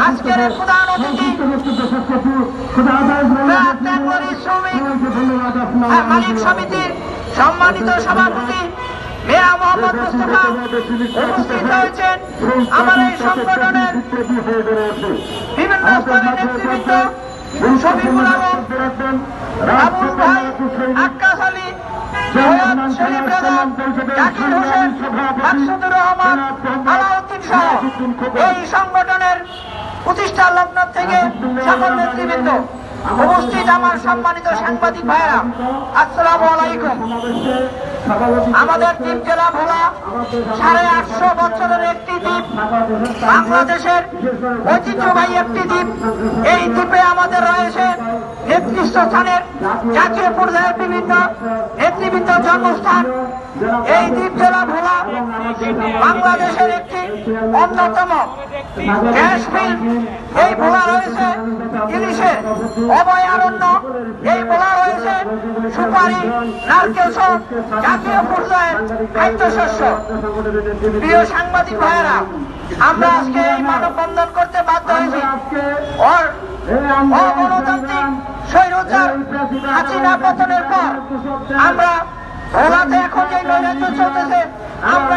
আজকের হ্যাঁ, মালিক সমিতির সম্মানিত সভাপতি মেয়া মোহাম্মদ মুস্তফা উপস্থিত হয়েছেন আমার এই সংগঠনের বিভিন্ন স্তরের নেতৃবৃন্দ শফিকুল আলী হোসেন এই সংগঠনের প্রতিষ্ঠা লগ্ন থেকে সকল নেতৃবৃন্দ উপস্থিত আমার সম্মানিত সাংবাদিক ভাইরা আসসালামু আলাইকুম। আমাদের দ্বীপ জেলা ভোলা সাড়ে আটশো বছরের একটি দ্বীপ বাংলাদেশের ঐতিহ্যবাহী একটি দ্বীপ। এই দ্বীপে আমাদের রয়েছে নেতৃত্ব স্থানের জাতীয় পর্যায়ের বিভিন্ন নেতৃবৃন্দ জন্মস্থান। এই দ্বীপ জেলা ভোলা বাংলাদেশের একটি অন্যতম গ্যাস এই ভোলা রয়েছে ইলিশের অভয়ারণ্য এই ভোলা রয়েছে সুপারি নারকেল সহ জাতীয় পর্যায়ের খাদ্যশস্য প্রিয় সাংবাদিক ভাইয়েরা আমরা আজকে এই মানববন্ধন করতে বাধ্য হয়েছি অগণতান্ত্রিক স্বৈরচার হাসিনা পতনের পর আমরা ভোলাতে এখন যে নৈরাজ্য চলতেছে, আমরা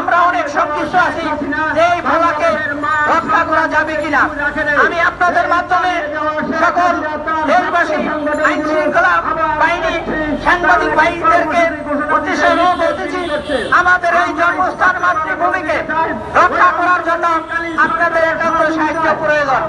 অনেক সন্তুষ্ট আছি এই ভোলাকে রক্ষা করা যাবে কিনা? আমি আপনাদের মাধ্যমে সকল দেশবাসী আইন শৃঙ্খলা বাহিনী, সাংবাদিক বাহিনীদেরকে উদ্দেশ্য বলতেছি আমাদের এই জন্মস্থান মাতৃভূমিকে রক্ষা করার জন্য আপনাদের একান্ত সাহায্য প্রয়োজন।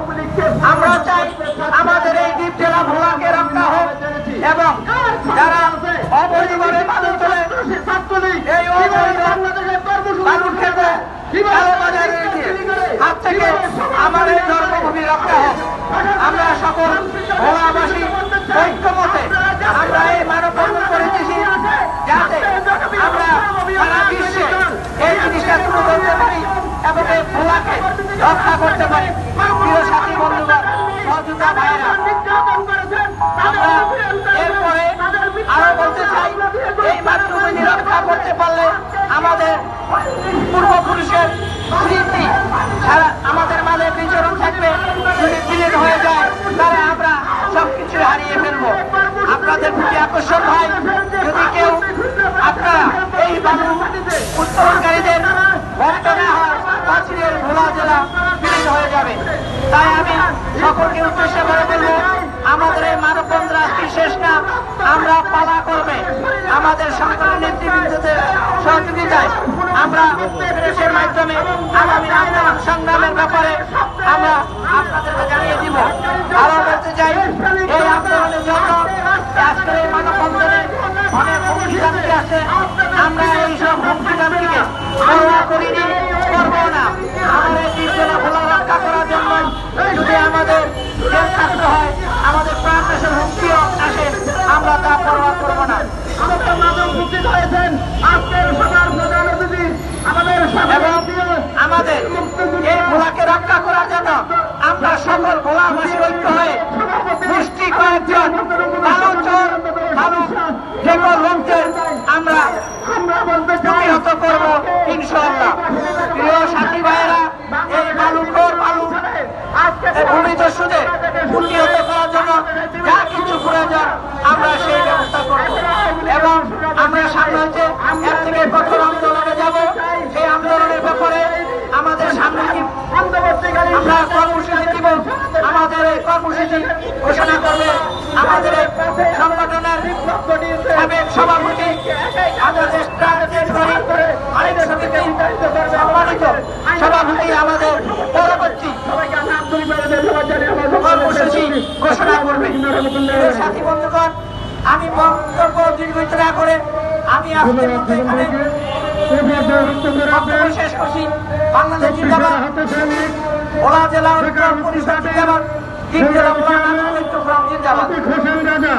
করতে পারলে আমাদের পূর্বপুরুষের স্মৃতি আমাদের মাঝে বিচরণ থাকবে, যদি বিলীন হয়ে যায়, তাহলে আমরা সবকিছু হারিয়ে ফেলব। আপনাদের প্রতি আকর্ষণ হয় যদি কেউ আপনারা এই বালু উত্তোলনকারীদের ভক্ত হয়, পাঁচিলের ভোলা জেলা বিলীন হয়ে যাবে। তাই আমি সকলকে উদ্দেশ্য করে বলব, আমাদের এই আজকে শেষ না আমরা পালা করবে। আমাদের সংগঠনের নেতৃবৃন্দদের সহযোগিতায় আমরা প্রেসের মাধ্যমে আগামী আন্দোলন সংগ্রামের ব্যাপারে আমরা আপনাদেরকে জানিয়ে দিব। আরও বলতে চাই, এই আন্দোলনের জন্য আজকের এই মানববন্ধনে অনেক হুমকি আছে। আমরা এই সব হুমকি পরোয়া করিনি করব না আমাদের জীবনা ভোলা রক্ষা করার জন্য যদি আমাদের জেল থাকতে হয় আমাদের প্রাণ দেশের হুমকিও আসে আমরা তা পরোয়া করব না এবং আমাদের এই ভোলাকে রক্ষা করার জন্য আমরা সকল ভোলাবাসী ঐক্য হয়ে গোষ্ঠী কয়েকজন ভালো চোর ভালো যেগুলো লোকদের আমরা প্রতিহত করব ইনশাআল্লাহ প্রিয় সাথী ভাইয়েরা এই বালুকর বালু এই ভূমিদস্যুদের প্রতিহত করার জন্য যা কিছু প্রয়োজন আমরা সেই এবং আমরা সামনে থেকে কঠোর আন্দোলনে যাব, সেই আন্দোলনের ব্যাপারে আমাদের সামনে কি আমরা কর্মসূচি দিব আমাদের এই কর্মসূচি ঘোষণা করবে আমাদের এই সংগঠনের সাবেক সভাপতি বাংলাদেশ ট্রান্সলেট করে আরেক সমিতি সম্মানিত সভাপতি আমাদের পরবর্তী কর্মসূচি ঘোষণা করবে প্রিয় সাথী বন্ধুগণ আমি বক্তব্য দীর্ঘিত না করে আমি আজকের মধ্যে এখানে শেষ করছি। বাংলাদেশ জিন্দাবাদ। ওলা জেলা উত্তর পরিষদ জিন্দাবাদ। তিন জেলা জিন্দাবাদ। রাজা।